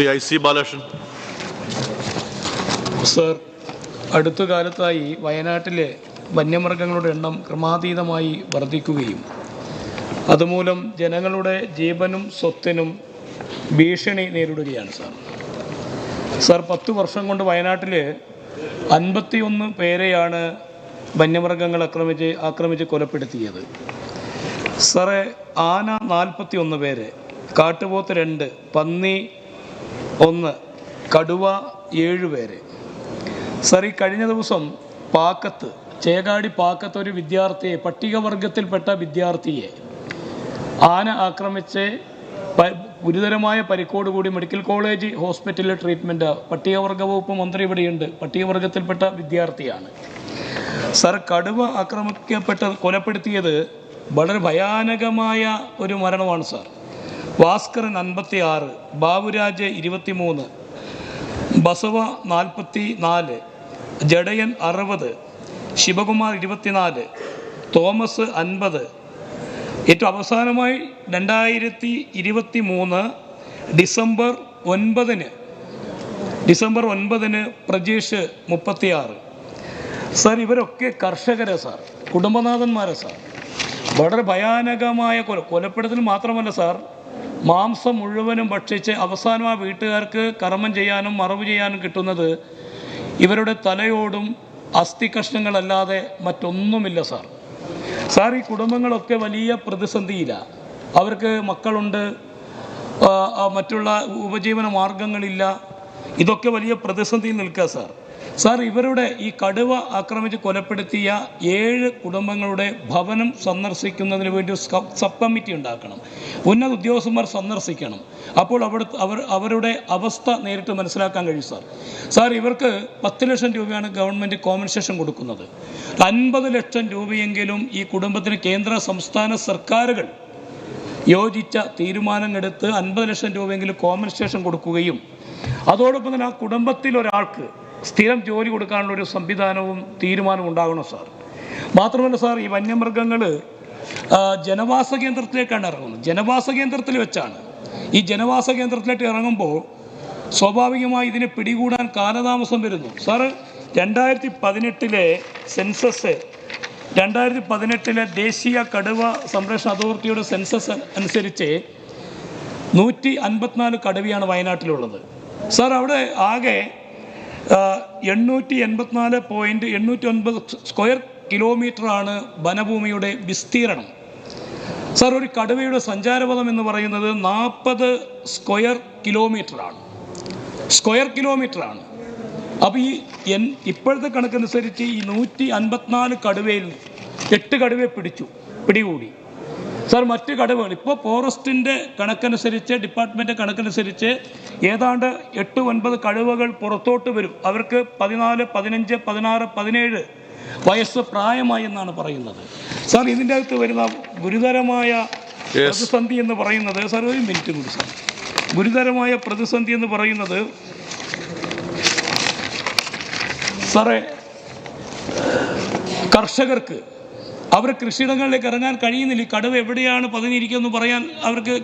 Shri I C Balakrishnan. Sir അടുത്ത കാലത്തായി വയനാട്ടിലെ വന്യമൃഗങ്ങളുടെ എണ്ണം ക്രമാതീതമായി വർദ്ധിക്കുകയും അതുമൂലം ജനങ്ങളുടെ ജീവനും സ്വത്തിനും ഭീഷണി നേരിടുകയാണ് സാർ. സാർ പത്ത് വർഷം കൊണ്ട് വയനാട്ടിൽ അൻപത്തിയൊന്ന് പേരെയാണ് വന്യമൃഗങ്ങൾ ആക്രമിച്ച് ആക്രമിച്ച് കൊലപ്പെടുത്തിയത്. സാറേ ആന നാൽപ്പത്തി ഒന്ന് പേര് കാട്ടുപോത്ത് രണ്ട് പന്നി ഒന്ന് കടുവ ഏഴ് പേര്. സാർ ഈ കഴിഞ്ഞ ദിവസം പാക്കത്ത് ചേകാടി പാക്കത്ത് ഒരു വിദ്യാർത്ഥിയെ പട്ടികവർഗത്തിൽപ്പെട്ട വിദ്യാർത്ഥിയെ ആന ആക്രമിച്ച് ഗുരുതരമായ പരിക്കോടുകൂടി മെഡിക്കൽ കോളേജ് ഹോസ്പിറ്റലിലെ ട്രീറ്റ്മെന്റ് പട്ടികവർഗ വകുപ്പ് മന്ത്രി ഇവിടെയുണ്ട് പട്ടികവർഗത്തിൽപ്പെട്ട വിദ്യാർത്ഥിയാണ്. സർ കടുവ ആക്രമിക്കപ്പെട്ട കൊലപ്പെടുത്തിയത് വളരെ ഭയാനകമായ ഒരു മരണമാണ് സാർ. ഭാസ്കരൻ അൻപത്തി ആറ് ബാബുരാജ് ഇരുപത്തി മൂന്ന് ബസവ നാൽപ്പത്തി നാല് ജഡയൻ അറുപത് ശിവകുമാർ ഇരുപത്തിനാല് തോമസ് അൻപത്. ഏറ്റവും അവസാനമായി രണ്ടായിരത്തി ഇരുപത്തി മൂന്ന് ഡിസംബർ ഒൻപതിന് ഡിസംബർ ഒൻപതിന് പ്രജേഷ് മുപ്പത്തിയാറ്. സാർ ഇവരൊക്കെ കർഷകരെ സാർ കുടുംബനാഥന്മാരെ സാർ. വളരെ ഭയാനകമായ കൊല കൊലപ്പെടുത്തൽ മാത്രമല്ല സാർ മാംസം മുഴുവനും ഭക്ഷിച്ച് അവസാനം ആ വീട്ടുകാർക്ക് കർമ്മം ചെയ്യാനും മറവ് ചെയ്യാനും കിട്ടുന്നത് ഇവരുടെ തലയോടും അസ്ഥി കഷ്ണങ്ങളല്ലാതെ മറ്റൊന്നുമില്ല സാർ. സാർ ഈ കുടുംബങ്ങളൊക്കെ വലിയ പ്രതിസന്ധിയിലാണ് അവർക്ക് മക്കളുണ്ട് മറ്റുള്ള ഉപജീവന മാർഗങ്ങളില്ല. ഇതൊക്കെ വലിയ പ്രതിസന്ധിയിൽ നിൽക്കുക സാർ. സാർ ഇവരുടെ ഈ കടുവ ആക്രമിച്ച് കൊലപ്പെടുത്തിയ ഏഴ് കുടുംബങ്ങളുടെ ഭവനം സന്ദർശിക്കുന്നതിന് വേണ്ടി സബ് കമ്മിറ്റി ഉണ്ടാക്കണം. ഉന്നത ഉദ്യോഗസ്ഥന്മാർ സന്ദർശിക്കണം. അപ്പോൾ അവിടെ അവർ അവരുടെ അവസ്ഥ നേരിട്ട് മനസ്സിലാക്കാൻ കഴിയും സാർ. സാർ ഇവർക്ക് പത്ത് ലക്ഷം രൂപയാണ് ഗവൺമെന്റ് കോമ്പൻസേഷൻ കൊടുക്കുന്നത്. അൻപത് ലക്ഷം രൂപയെങ്കിലും ഈ കുടുംബത്തിന് കേന്ദ്ര സംസ്ഥാന സർക്കാരുകൾ യോജിച്ച തീരുമാനമെടുത്ത് അൻപത് ലക്ഷം രൂപയെങ്കിലും കോമ്പൻസേഷൻ കൊടുക്കുകയും അതോടൊപ്പം തന്നെ ആ കുടുംബത്തിൽ ഒരാൾക്ക് സ്ഥിരം ജോലി കൊടുക്കാനുള്ള ഒരു സംവിധാനവും തീരുമാനവും ഉണ്ടാകണം സാർ. മാത്രമല്ല സാർ ഈ വന്യമൃഗങ്ങൾ ജനവാസ കേന്ദ്രത്തിലേക്കാണ് ഇറങ്ങുന്നത്. ജനവാസ കേന്ദ്രത്തിൽ വെച്ചാണ്. ഈ ജനവാസ കേന്ദ്രത്തിലേക്ക് ഇറങ്ങുമ്പോൾ സ്വാഭാവികമായി ഇതിനെ പിടികൂടാൻ കാലതാമസം വരുന്നു. സാറ് രണ്ടായിരത്തി പതിനെട്ടിലെ സെൻസസ് രണ്ടായിരത്തി പതിനെട്ടിലെ ദേശീയ കടുവ സംരക്ഷണ അതോറിറ്റിയുടെ സെൻസസ് അനുസരിച്ച് നൂറ്റി അൻപത്തിനാല് കടുവയാണ് വയനാട്ടിലുള്ളത്. സാർ അവിടെ ആകെ എണ്ണൂറ്റി എൺപത്തിനാല് പോയിന്റ് എണ്ണൂറ്റി ഒൻപത് സ്ക്വയർ കിലോമീറ്ററാണ് വനഭൂമിയുടെ വിസ്തീർണം. സാർ ഒരു കടുവയുടെ സഞ്ചാരപഥം എന്ന് പറയുന്നത് നാൽപ്പത് സ്ക്വയർ കിലോമീറ്ററാണ് സ്ക്വയർ കിലോമീറ്ററാണ് അപ്പോൾ ഈ എൻ ഇപ്പോഴത്തെ കണക്കനുസരിച്ച് ഈ നൂറ്റി അൻപത്തിനാല് കടുവയിൽ എട്ട് കടുവയെ പിടിച്ചു പിടികൂടി. സാർ മറ്റ് കടവുകൾ ഇപ്പോൾ ഫോറസ്റ്റിന്റെ കണക്കനുസരിച്ച് ഡിപ്പാർട്ട്മെന്റ് കണക്കനുസരിച്ച് ഏതാണ്ട് എട്ട് ഒൻപത് കടുവകൾ പുറത്തോട്ട് വരും. അവർക്ക് പതിനാല് പതിനഞ്ച് പതിനാറ് പതിനേഴ് വയസ്സ് പ്രായമായി എന്നാണ് പറയുന്നത്. സാർ ഇതിന്റെ അകത്ത് വരുന്ന ഗുരുതരമായ പ്രതിസന്ധി എന്ന് പറയുന്നത് സാർ ഒരു മിനിറ്റ് കൂടി സാർ. ഗുരുതരമായ പ്രതിസന്ധി എന്ന് പറയുന്നത് സാറേ കർഷകർക്ക് അവർ കൃഷിയിടങ്ങളിലേക്ക് ഇറങ്ങാൻ കഴിയുന്നില്ല. ഈ കടുവ എവിടെയാണ് പതിഞ്ഞിരിക്കുമെന്ന് പറയാൻ അവർക്ക്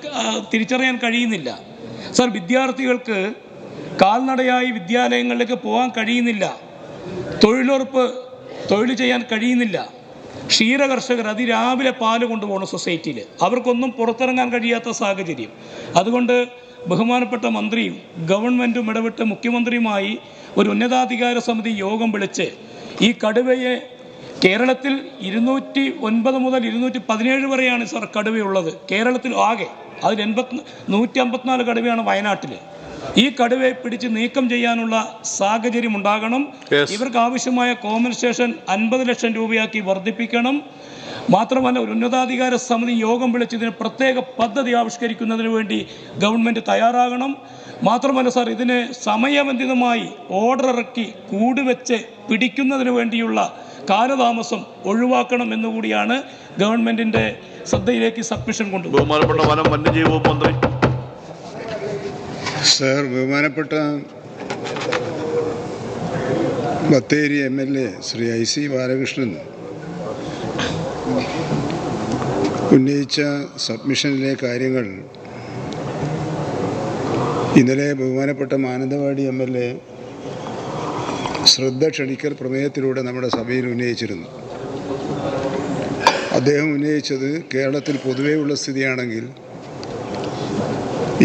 തിരിച്ചറിയാൻ കഴിയുന്നില്ല. സർ വിദ്യാർത്ഥികൾക്ക് കാൽനടയായി വിദ്യാലയങ്ങളിലേക്ക് പോകാൻ കഴിയുന്നില്ല. തൊഴിലുറപ്പ് തൊഴിൽ ചെയ്യാൻ കഴിയുന്നില്ല. ക്ഷീര കർഷകർ അതിരാവിലെ പാൽ കൊണ്ടുപോകണം സൊസൈറ്റിയിൽ. അവർക്കൊന്നും പുറത്തിറങ്ങാൻ കഴിയാത്ത സാഹചര്യം. അതുകൊണ്ട് ബഹുമാനപ്പെട്ട മന്ത്രിയും ഗവൺമെന്റും ഇടപെട്ട് മുഖ്യമന്ത്രിയുമായി ഒരു ഉന്നതാധികാര സമിതി യോഗം വിളിച്ച് ഈ കടുവയെ കേരളത്തിൽ ഇരുന്നൂറ്റി ഒൻപത് മുതൽ ഇരുന്നൂറ്റി പതിനേഴ് വരെയാണ് സാർ കടുവയുള്ളത്. കേരളത്തിൽ ആകെ അതിൽ എൺപത്തി നൂറ്റി അമ്പത്തിനാല് കടുവയാണ് വയനാട്ടിൽ. ഈ കടുവയെ പിടിച്ച് നീക്കം ചെയ്യാനുള്ള സാഹചര്യം ഉണ്ടാകണം. ഇവർക്ക് ആവശ്യമായ കോമ്പൻസേഷൻ അൻപത് ലക്ഷം രൂപയാക്കി വർദ്ധിപ്പിക്കണം. മാത്രമല്ല ഒരു ഉന്നതാധികാര സമിതി യോഗം വിളിച്ച് ഇതിന് പ്രത്യേക പദ്ധതി ആവിഷ്കരിക്കുന്നതിന് വേണ്ടി ഗവൺമെന്റ് തയ്യാറാകണം. മാത്രമല്ല സാർ ഇതിന് സമയബന്ധിതമായി ഓർഡർ ഇറക്കി കൂടുവെച്ച് പിടിക്കുന്നതിന് വേണ്ടിയുള്ള കാലതാമസം ഒഴിവാക്കണം എന്നുകൂടിയാണ് ഗവൺമെന്റിന്റെ ശ്രദ്ധയിലേക്ക് സബ്മിഷൻ കൊണ്ട് ബഹുമാനപ്പെട്ട വനം വന്യജീവ വകുപ്പ് മന്ത്രി. സർ ബഹുമാനപ്പെട്ട Bathery M L A Shri I C Balakrishnan ഉന്നയിച്ച സബ്മിഷനിലെ കാര്യങ്ങൾ ഇന്നലെ ബഹുമാനപ്പെട്ട മാനന്തവാടി എം എൽ എ ശ്രദ്ധ ക്ഷണിക്കൽ പ്രമേയത്തിലൂടെ നമ്മുടെ സഭയിൽ ഉന്നയിച്ചിരുന്നു. അദ്ദേഹം ഉന്നയിച്ചത് കേരളത്തിൽ പൊതുവേ ഉള്ള സ്ഥിതിയാണെങ്കിൽ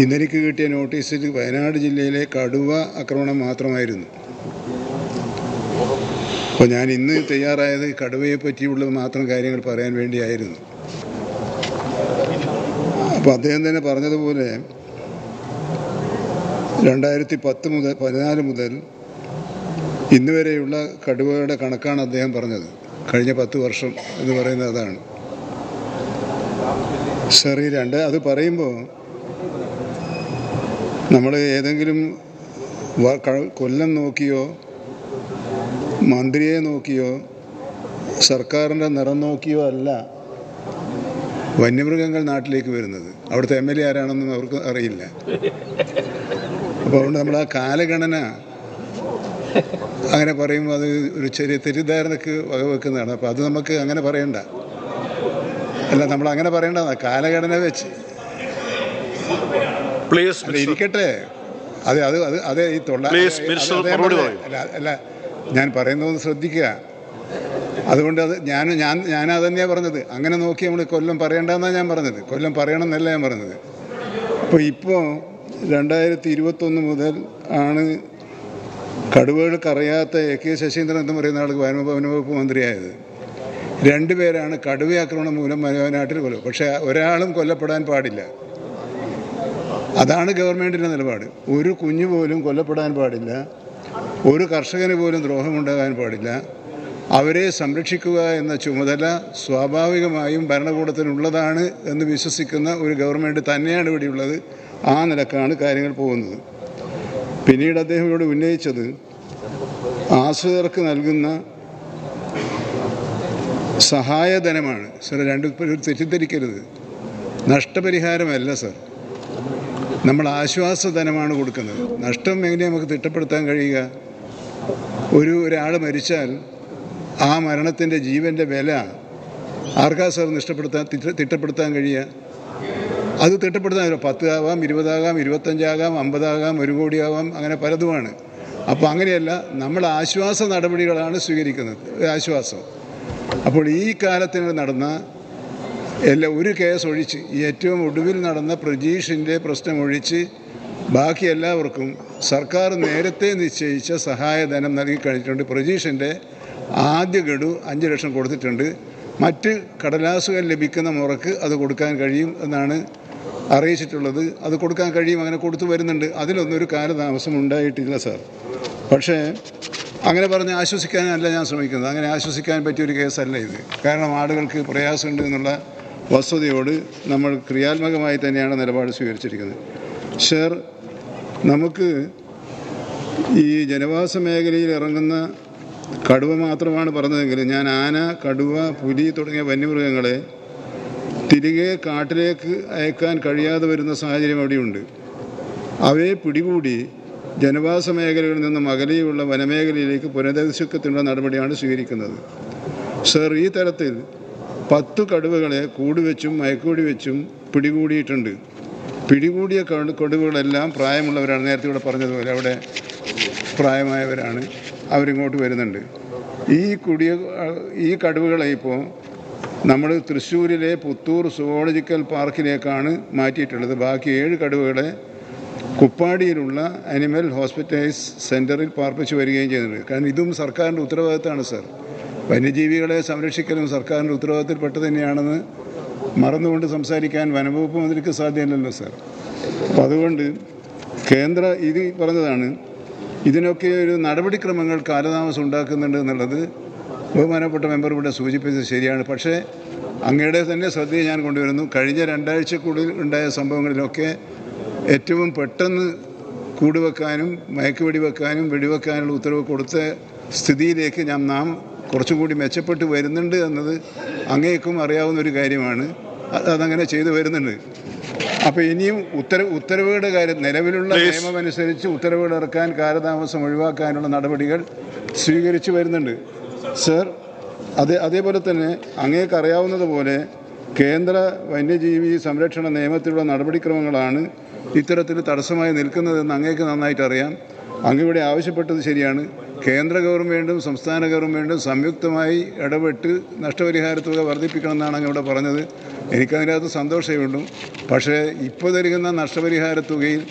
ഇന്നലേക്ക് കിട്ടിയ നോട്ടീസിൽ വയനാട് ജില്ലയിലെ കടുവ ആക്രമണം മാത്രമായിരുന്നു. അപ്പോൾ ഞാൻ ഇന്ന് തയ്യാറായത് കടുവയെ പറ്റിയുള്ള മാത്രം കാര്യങ്ങൾ പറയാൻ വേണ്ടിയായിരുന്നു. അപ്പോൾ അദ്ദേഹം തന്നെ പറഞ്ഞതുപോലെ രണ്ടായിരത്തി പത്ത് മുതൽ പതിനാല് മുതൽ ഇന്ന് വരെയുള്ള കടുവയുടെ കണക്കാണ് അദ്ദേഹം പറഞ്ഞത്. കഴിഞ്ഞ പത്ത് വർഷം എന്ന് പറയുന്നത് അതാണ്. ഈ രണ്ട് അത് പറയുമ്പോൾ നമ്മൾ ഏതെങ്കിലും കൊല്ലം നോക്കിയോ മന്ത്രിയെ നോക്കിയോ സർക്കാരിന്റെ നിറം നോക്കിയോ അല്ല വന്യമൃഗങ്ങൾ നാട്ടിലേക്ക് വരുന്നത്. അവിടുത്തെ എം എൽ എ ആരാണെന്നും അവർക്ക് അറിയില്ല. അപ്പോൾ അതുകൊണ്ട് നമ്മൾ ആ കാലഗണന അങ്ങനെ പറയുമ്പോൾ അത് ഒരു ചെറിയ തെറ്റിദ്ധാരണക്ക് വകവെക്കുന്നതാണ്. അപ്പോൾ അത് നമുക്ക് അങ്ങനെ പറയണ്ട. അല്ല നമ്മൾ അങ്ങനെ പറയണ്ട. കാലഘടന വെച്ച്. പ്ലീസ് ഇരിക്കട്ടെ. അതെ അത് അത് അതെ ഈ തൊള്ള അല്ല അല്ല ഞാൻ പറയുന്നതൊന്ന് ശ്രദ്ധിക്കുക. അതുകൊണ്ട് അത് ഞാൻ ഞാൻ ഞാൻ തന്നെയാണ് പറഞ്ഞത്. അങ്ങനെ നോക്കി നമ്മൾ കൊല്ലം പറയണ്ടെന്നാണ് ഞാൻ പറഞ്ഞത്. കൊല്ലം പറയണം എന്നല്ല ഞാൻ പറഞ്ഞത്. അപ്പോൾ ഇപ്പോൾ രണ്ടായിരത്തി ഇരുപത്തൊന്ന് മുതൽ ആണ് കടുവകൾക്ക് അറിയാത്ത എ കെ ശശീന്ദ്രൻ എന്ന് പറയുന്ന ആൾക്ക് വന വനവകുപ്പ് മന്ത്രിയായത്. രണ്ടുപേരാണ് കടുവ ആക്രമണം മൂലം വയനാട്ടിൽ കൊല്ലും പക്ഷേ ഒരാളും കൊല്ലപ്പെടാൻ പാടില്ല. അതാണ് ഗവൺമെന്റിന്റെ നിലപാട്. ഒരു കുഞ്ഞു പോലും കൊല്ലപ്പെടാൻ പാടില്ല. ഒരു കർഷകന് പോലും ദ്രോഹമുണ്ടാകാൻ പാടില്ല. അവരെ സംരക്ഷിക്കുക എന്ന ചുമതല സ്വാഭാവികമായും ഭരണകൂടത്തിനുള്ളതാണ് എന്ന് വിശ്വസിക്കുന്ന ഒരു ഗവൺമെന്റ് തന്നെയാണ് ഇവിടെയുള്ളത്. ആ നിലക്കാണ് കാര്യങ്ങൾ പോകുന്നത്. പിന്നീട് അദ്ദേഹം ഇവിടെ ഉന്നയിച്ചത് ആശ്രിതർക്ക് നൽകുന്ന സഹായധനമാണ്. സർ രണ്ട് തെറ്റിദ്ധരിക്കരുത്. നഷ്ടപരിഹാരമല്ല സർ. നമ്മൾ ആശ്വാസധനമാണ് കൊടുക്കുന്നത്. നഷ്ടം എങ്ങനെ നമുക്ക് തിട്ടപ്പെടുത്താൻ കഴിയുക? ഒരു ഒരാൾ മരിച്ചാൽ ആ മരണത്തിന്റെ ജീവന്റെ വില ആർക്കാ സർ നിഷ്ടപ്പെടുത്താൻ തിട്ടപ്പെടുത്താൻ കഴിയുക? അത് തിട്ടപ്പെടുത്താൻ പത്താകാം ഇരുപതാകാം ഇരുപത്തഞ്ചാകാം അമ്പതാകാം ഒരു കോടിയാകാം അങ്ങനെ പലതുമാണ്. അപ്പോൾ അങ്ങനെയല്ല നമ്മൾ ആശ്വാസ നടപടികളാണ് സ്വീകരിക്കുന്നത്. ആശ്വാസം. അപ്പോൾ ഈ കാലത്തിന് നടന്ന എല്ലാ ഒരു കേസ് ഒഴിച്ച് ഏറ്റവും ഒടുവിൽ നടന്ന പ്രജീഷിന്റെ പ്രശ്നം ഒഴിച്ച് ബാക്കി എല്ലാവർക്കും സർക്കാർ നേരത്തെ നിശ്ചയിച്ച സഹായധനം നൽകി കഴിഞ്ഞിട്ടുണ്ട്. പ്രജീഷിന്റെ ആദ്യ ഗഡു അഞ്ച് ലക്ഷം കൊടുത്തിട്ടുണ്ട്. മറ്റ് കടലാസുകൾ ലഭിക്കുന്ന മുറക്ക് അത് കൊടുക്കാൻ കഴിയും എന്നാണ് അറിയിച്ചിട്ടുള്ളത്. അത് കൊടുക്കാൻ കഴിയും അങ്ങനെ കൊടുത്തു വരുന്നുണ്ട്. അതിലൊന്നും ഒരു കാലതാമസം ഉണ്ടായിട്ടില്ല സാർ. പക്ഷേ അങ്ങനെ പറഞ്ഞ് ആശ്വസിക്കാനല്ല ഞാൻ ശ്രമിക്കുന്നത്. അങ്ങനെ ആശ്വസിക്കാൻ പറ്റിയൊരു കേസല്ല ഇത്. കാരണം ആളുകൾക്ക് പ്രയാസമുണ്ട് എന്നുള്ള വസ്തുതയോട് നമ്മൾ ക്രിയാത്മകമായി തന്നെയാണ് നിലപാട് സ്വീകരിച്ചിരിക്കുന്നത്. ഷെയർ നമുക്ക് ഈ ജനവാസ മേഖലയിൽ ഇറങ്ങുന്ന കടുവ മാത്രമാണ് പറഞ്ഞതെങ്കിൽ ഞാൻ ആന കടുവ പുലി തുടങ്ങിയ വന്യമൃഗങ്ങളെ തിരികെ കാട്ടിലേക്ക് അയക്കാൻ കഴിയാതെ വരുന്ന സാഹചര്യം അവിടെയുണ്ട്. അവയെ പിടികൂടി ജനവാസ മേഖലകളിൽ നിന്നും അകലെയുള്ള വനമേഖലയിലേക്ക് പുനരധിവസിക്കത്തിനുള്ള നടപടിയാണ് സ്വീകരിക്കുന്നത്. സർ ഈ തരത്തിൽ പത്ത് കടുവകളെ കൂടുവെച്ചും മയക്കൂടി വെച്ചും പിടികൂടിയിട്ടുണ്ട്. പിടികൂടിയ കടുവകളെല്ലാം പ്രായമുള്ളവരാണ്. നേരത്തെ ഇവിടെ പറഞ്ഞതുപോലെ അവിടെ പ്രായമായവരാണ്. അവരിങ്ങോട്ട് വരുന്നുണ്ട്. ഈ കുടിയ ഈ കടുവകളെ ഇപ്പോൾ നമ്മൾ തൃശ്ശൂരിലെ പുത്തൂർ സുവോളജിക്കൽ പാർക്കിലേക്കാണ് മാറ്റിയിട്ടുള്ളത്. ബാക്കി ഏഴ് കടുവകളെ കുപ്പാടിയിലുള്ള അനിമൽ ഹോസ്പിറ്റലൈസ് സെന്ററിൽ പാർപ്പിച്ചു വരികയും ചെയ്യുന്നുണ്ട് കാരണം ഇതും സർക്കാരിന്റെ ഉത്തരവാദിത്തമാണ് സർ. വന്യജീവികളെ സംരക്ഷിക്കലും സർക്കാരിന്റെ ഉത്തരവാദിത്തപ്പെട്ട തന്നെയാണെന്ന് മറന്നുകൊണ്ട് സംസാരിക്കാൻ വനംവകുപ്പ് മന്ത്രിക്ക് സാധ്യമല്ലല്ലോ സർ. അപ്പോൾ അതുകൊണ്ട് കേന്ദ്ര ഇത് പറഞ്ഞതാണ് ഇതിനൊക്കെ ഒരു നടപടിക്രമങ്ങൾ കാലതാമസം ഉണ്ടാക്കുന്നുണ്ട് എന്നുള്ളത് ബഹുമാനപ്പെട്ട മെമ്പർ ഇവിടെ സൂചിപ്പിച്ചത് ശരിയാണ്. പക്ഷേ അങ്ങയുടെ തന്നെ ശ്രദ്ധയെ ഞാൻ കൊണ്ടുവരുന്നു. കഴിഞ്ഞ രണ്ടാഴ്ചക്കുള്ളിൽ ഉണ്ടായ സംഭവങ്ങളിലൊക്കെ ഏറ്റവും പെട്ടെന്ന് കൂടുവെക്കാനും മയക്കുവെടി വെടിവെക്കാനും വെടിവെക്കാനുള്ള ഉത്തരവ് കൊടുത്ത സ്ഥിതിയിലേക്ക് ഞാൻ നാം കുറച്ചും കൂടി മെച്ചപ്പെട്ട് വരുന്നുണ്ട് എന്നത് അങ്ങേക്കും അറിയാവുന്ന ഒരു കാര്യമാണ്. അത് അതങ്ങനെ ചെയ്തു വരുന്നുണ്ട്. അപ്പോൾ ഇനിയും ഉത്തരവ് ഉത്തരവുകളുടെ കാര്യം നിലവിലുള്ള നിയമമനുസരിച്ച് ഉത്തരവുകൾ ഇറക്കാൻ കാലതാമസം ഒഴിവാക്കാനുള്ള നടപടികൾ സ്വീകരിച്ചു വരുന്നുണ്ട്. സർ അതേ അതേപോലെ തന്നെ അങ്ങേക്ക് അറിയാവുന്നതുപോലെ കേന്ദ്ര വന്യജീവി സംരക്ഷണ നിയമത്തിലുള്ള നടപടിക്രമങ്ങളാണ് ഇത്തരത്തിൽ തടസ്സമായി നിൽക്കുന്നതെന്ന് അങ്ങേക്ക് നന്നായിട്ട് അറിയാം അങ്ങ് ഇവിടെ ആവശ്യപ്പെട്ടത് ശരിയാണ്. കേന്ദ്ര ഗവൺമെന്റും സംസ്ഥാന ഗവൺമെന്റും സംയുക്തമായി ഇടപെട്ട് നഷ്ടപരിഹാര തുക വർദ്ധിപ്പിക്കണമെന്നാണ് അങ്ങ് ഇവിടെ പറഞ്ഞത്. എനിക്കതിനകത്ത് സന്തോഷമുണ്ട്. പക്ഷേ ഇപ്പോൾ തരുന്ന നഷ്ടപരിഹാര തുകയിൽ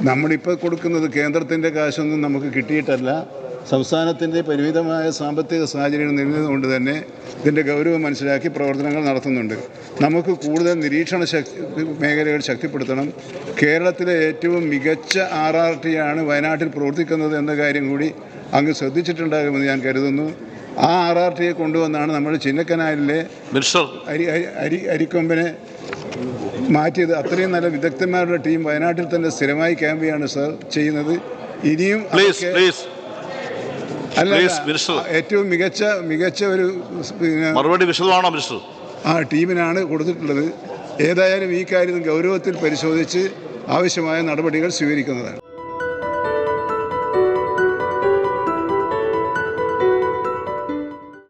നമ്മളിപ്പോൾ കൊടുക്കുന്നത് കേന്ദ്രത്തിന്റെ കാശൊന്നും നമുക്ക് കിട്ടിയിട്ടല്ല. സംസ്ഥാനത്തിന്റെ പരിമിതമായ സാമ്പത്തിക സാഹചര്യങ്ങൾ നിലനിന്നുകൊണ്ട് തന്നെ ഇതിന്റെ ഗൗരവം മനസ്സിലാക്കി പ്രവർത്തനങ്ങൾ നടത്തുന്നുണ്ട്. നമുക്ക് കൂടുതൽ നിരീക്ഷണ ശക്തി മേഖലകൾ ശക്തിപ്പെടുത്തണം. കേരളത്തിലെ ഏറ്റവും മികച്ച ആർ ആർ ടി ആണ് വയനാട്ടിൽ പ്രവർത്തിക്കുന്നത് എന്ന കാര്യം കൂടി അങ്ങ് ശ്രദ്ധിച്ചിട്ടുണ്ടാകുമെന്ന് ഞാൻ കരുതുന്നു. ആ ആർ ആർ ടിയെ കൊണ്ടുവന്നാണ് നമ്മൾ ചിന്നക്കനാലിലെ അരി- അരി അരിക്കൊമ്പനെ മാറ്റിയത്. അത്രയും നല്ല വിദഗ്ധന്മാരുടെ ടീം വയനാട്ടിൽ തന്നെ സ്ഥിരമായി ക്യാമ്പ് ചെയ്യാണ് സാർ ചെയ്യുന്നത്. ഇനിയും പ്ലീസ് അതൊക്കെ- പ്ലീസ് അല്ല, please, അല്ല, minister. ഏറ്റവും മികച്ച മികച്ച ഒരു മറുപടി വിശദമാണോ മിനിസ്റ്റർ ആ ടീമിനാണ് കൊടുത്തിട്ടുള്ളത്. ഏതായാലും ഈ കാര്യം ഗൗരവത്തിൽ പരിശോധിച്ച് ആവശ്യമായ നടപടികൾ സ്വീകരിക്കുന്നതാണ്.